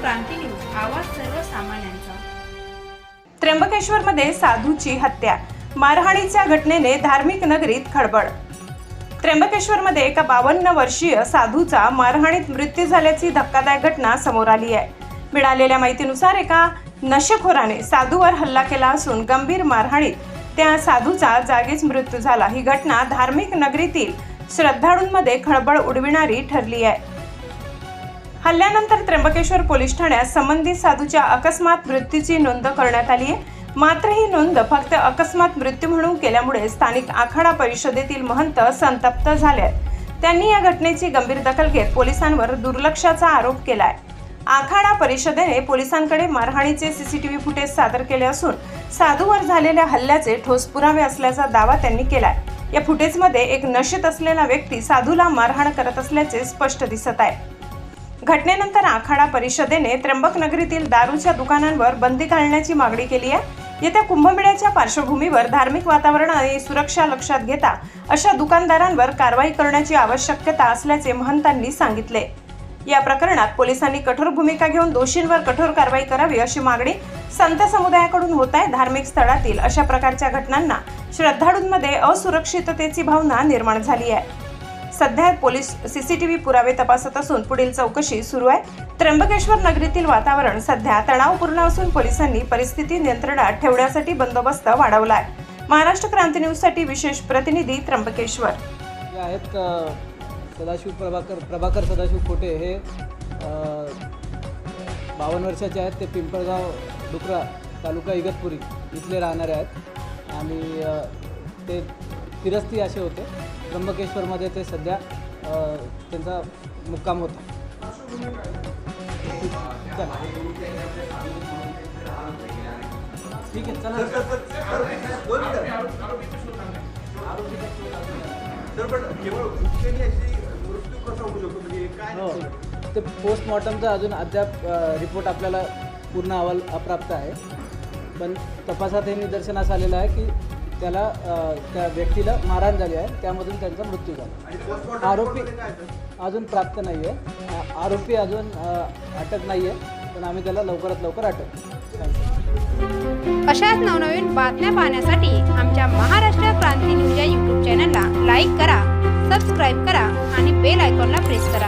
क्रांती news आवाज सर्वसामान्यांचा. त्र्यंबकेश्वरमध्ये साधूची हत्या मारहाणीच्या घटनेने धार्मिक नगरीत खळबळ. त्र्यंबकेश्वरमध्ये एका बावन्न वर्षीय साधूचा मारहाणीत मृत्यू झाल्याची धक्कादायक घटना समोर आली आहे. मिळालेल्या माहितीनुसार एका नशेखोराने साधूवर हल्ला केला असून गंभीर मारहाणीत त्या साधूचा जागीच मृत्यू झाला. ही घटना धार्मिक नगरीतील श्रद्धाळूंमध्ये खळबळ उडविणारी ठरली आहे. हल्ल्यानंतर त्र्यंबकेश्वर पोलीस ठाण्यात संबंधित साधूच्या अकस्मात मृत्यूची नोंद करण्यात आली आहे मात्र ही नोंद फक्त अकस्मात मृत्यू म्हणून केल्यामुळे स्थानिक आखाडा परिषदेतील महंत संतप्त झाले आहेत त्यांनी या घटनेची गंभीर दखल घेत पोलिसांवर दुर्लक्षाचा आरोप केलाय. आखाडा परिषदेने पोलिसांकडे मारहाणीचे सीसीटीव्ही फुटेज सादर केले असून साधूवर झालेल्या हल्ल्याचे ठोस पुरावे असल्याचा दावा त्यांनी केलाय. या फुटेजमध्ये एक नशेत असलेला व्यक्ती साधूला मारहाण करत असल्याचे स्पष्ट दिसत आहे. घटनेनंतर आखाडा परिषदेने त्र्यंबक नगरीतील दारूच्या दुकानांवर बंदी घालण्याची मागणी केली आहे. येत्या कुंभमेळ्याच्या पार्श्वभूमीवर धार्मिक वातावरण आणि सुरक्षा लक्षात घेता अशा दुकानदारांवर कारवाई करण्याची आवश्यकता असल्याचे महंतांनी सांगितले. या प्रकरणात पोलिसांनी कठोर भूमिका घेऊन दोषींवर कठोर कारवाई करावी अशी मागणी संत समुदायाकडून होत आहे. धार्मिक स्थळातील अशा प्रकारच्या घटनांना श्रद्धाळूंमध्ये असुरक्षिततेची भावना निर्माण झाली आहे. सध्या पोलीस सीसीटीव्ही पुरावे तपासत असून पुढील चौकशी सुरू आहे. त्र्यंबकेश्वर नगरीतील वातावरण सध्या तणावपूर्ण असून पोलिसांनी परिस्थिती नियंत्रणात ठेवण्यासाठी बंदोबस्त वाढवला आहे महाराष्ट्र क्रांती न्यूजसाठी विशेष प्रतिनिधी त्र्यंबकेश्वर. आहेत सदाशिव प्रभाकर प्रभाकर सदाशिव खोटे हे बावन्न वर्षाचे आहेत. ते पिंपळगाव डुकरा तालुका इगतपुरी इथले राहणारे आहेत. आणि ते फिरस्ती असे होते. त्र्यंबकेश्वरमध्ये ते सध्या त्यांचा मुक्काम होता. ठीक आहे चला. हो. ते पोस्टमॉर्टमचा अजून अद्याप रिपोर्ट आपल्याला पूर्ण अहवाल अप्राप्त आहे. पण तपासात हे निदर्शनास आलेलं आहे की त्याला त्या व्यक्तीला मारहाण झाली आहे. त्यामधून त्यांचा मृत्यू झाला. आरोपी अजून प्राप्त नाही आहे आरोपी अजून अटक नाही आहे पण आम्ही त्याला लवकरात लवकर अटक अशाच नवनवीन बातम्या पाहण्यासाठी आमच्या महाराष्ट्र क्रांती न्यूज या यूट्यूब चॅनलला लाईक करा सबस्क्राईब करा आणि बेल आयकॉनला प्रेस करा.